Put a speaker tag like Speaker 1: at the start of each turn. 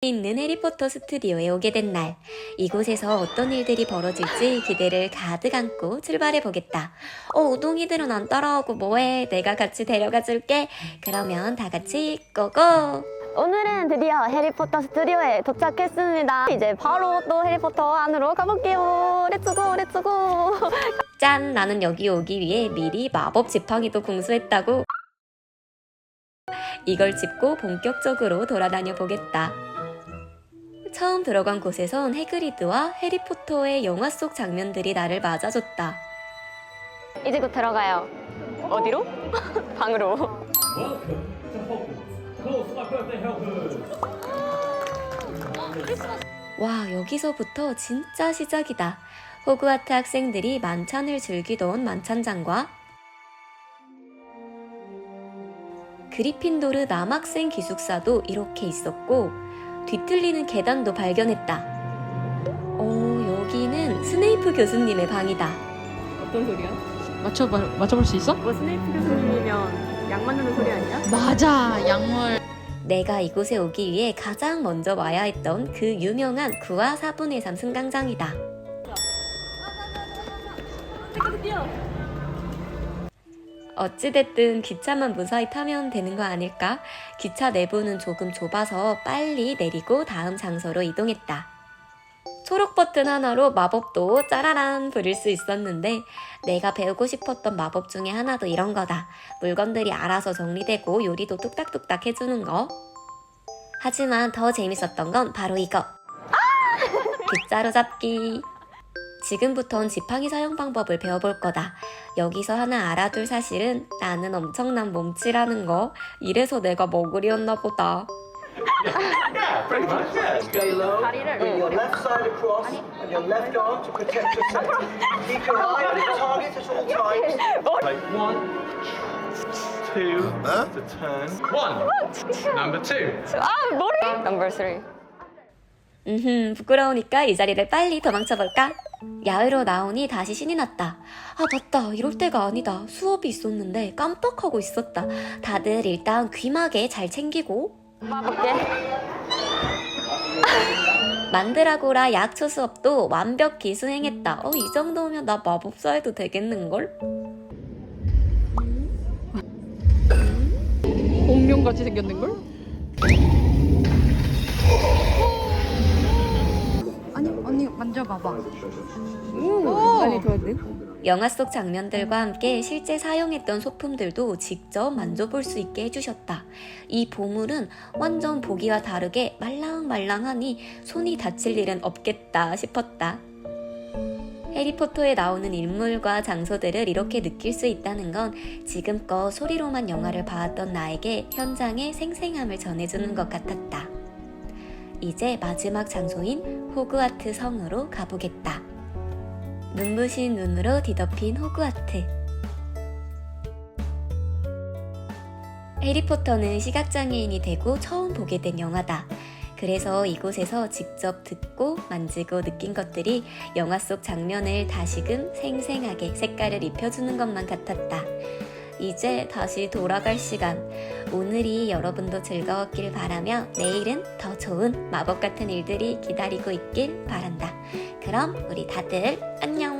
Speaker 1: 있는 해리포터 스튜디오에 오게 된 날. 이곳에서 어떤 일들이 벌어질지 기대를 가득 안고 출발해 보겠다. 어, 우동이들은 안 따라오고 뭐해? 내가 같이 데려가 줄게. 그러면 다 같이 고고!
Speaker 2: 오늘은 드디어 해리포터 스튜디오에 도착했습니다. 이제 바로 또 해리포터 안으로 가볼게요. 렛츠고, 렛츠고.
Speaker 1: 짠! 나는 여기 오기 위해 미리 마법 지팡이도 공수했다고. 이걸 짚고 본격적으로 돌아다녀 보겠다. 처음 들어간 곳에선 해그리드와 해리포터의 영화 속 장면들이 나를 맞아줬다.
Speaker 2: 이제 곧 들어가요. 어디로? 방으로.
Speaker 1: 와, 여기서부터 진짜 시작이다. 호그와트 학생들이 만찬을 즐기던 만찬장과 그리핀도르 남학생 기숙사도 이렇게 있었고 뒤틀리는 계단도 발견했다. 어, 여기는 스네이프 교수님의 방이다.
Speaker 3: 어떤 소리야?
Speaker 4: 맞춰봐, 맞춰볼 수 있어?
Speaker 3: 뭐 스네이프 교수님이면 약 만드는 소리 아니야?
Speaker 4: 맞아, 약물.
Speaker 1: 내가 이곳에 오기 위해 가장 먼저 와야 했던 그 유명한 9화 4분의 3 승강장이다. 어 찌됐든 기차만 무사히 타면 되는 거 아닐까? 기차 내부는 조금 좁아서 빨리 내리고 다음 장소로 이동했다. 초록 버튼 하나로 마법도 짜라란 부릴 수 있었는데 내가 배우고 싶었던 마법 중에 하나도 이런 거다. 물건들이 알아서 정리되고 요리도 뚝딱뚝딱 해주는 거. 하지만 더 재밌었던 건 바로 이거. 빗자루 잡기. 지금부턴 지팡이 사용 방법을 배워볼 거다. 여기서 하나 알아둘 사실은 나는 엄청난 몸치라는 거. 이래서 내가 머구리였나 보다.
Speaker 5: Pretty much, yeah. Stay low.
Speaker 2: 다리를
Speaker 5: Bring your left side across and your left arm to protect yourself. Keep your eye on the target at all times.
Speaker 6: Take one, two to turn. One. Number two.
Speaker 2: 아, 머리! 넘버 3.
Speaker 1: 음흠, 부끄러우니까 이 자리를 빨리 도망쳐볼까? 야외로 나오니 다시 신이 났다. 아, 맞다. 이럴 때가 아니다. 수업이 있었는데 깜빡하고 있었다. 다들 일단 귀마개 잘 챙기고.
Speaker 2: 봐볼게.
Speaker 1: 만드라고라 약초 수업도 완벽히 수행했다. 어, 이 정도면 나 마법사 해도 되겠는걸?
Speaker 4: 공룡같이 생겼는걸? 언니 만져봐봐.
Speaker 3: 많이 더웠네.
Speaker 1: 영화 속 장면들과 함께 실제 사용했던 소품들도 직접 만져볼 수 있게 해주셨다. 이 보물은 완전 보기와 다르게 말랑말랑하니 손이 다칠 일은 없겠다 싶었다. 해리포터에 나오는 인물과 장소들을 이렇게 느낄 수 있다는 건 지금껏 소리로만 영화를 봐왔던 나에게 현장의 생생함을 전해주는 것 같았다. 이제 마지막 장소인 호그와트 성으로 가보겠다. 눈부신 눈으로 뒤덮인 호그와트. 해리포터는 시각장애인이 되고 처음 보게 된 영화다. 그래서 이곳에서 직접 듣고 만지고 느낀 것들이 영화 속 장면을 다시금 생생하게 색깔을 입혀주는 것만 같았다. 이제 다시 돌아갈 시간. 오늘이 여러분도 즐거웠길 바라며 내일은 더 좋은 마법 같은 일들이 기다리고 있길 바란다. 그럼 우리 다들 안녕!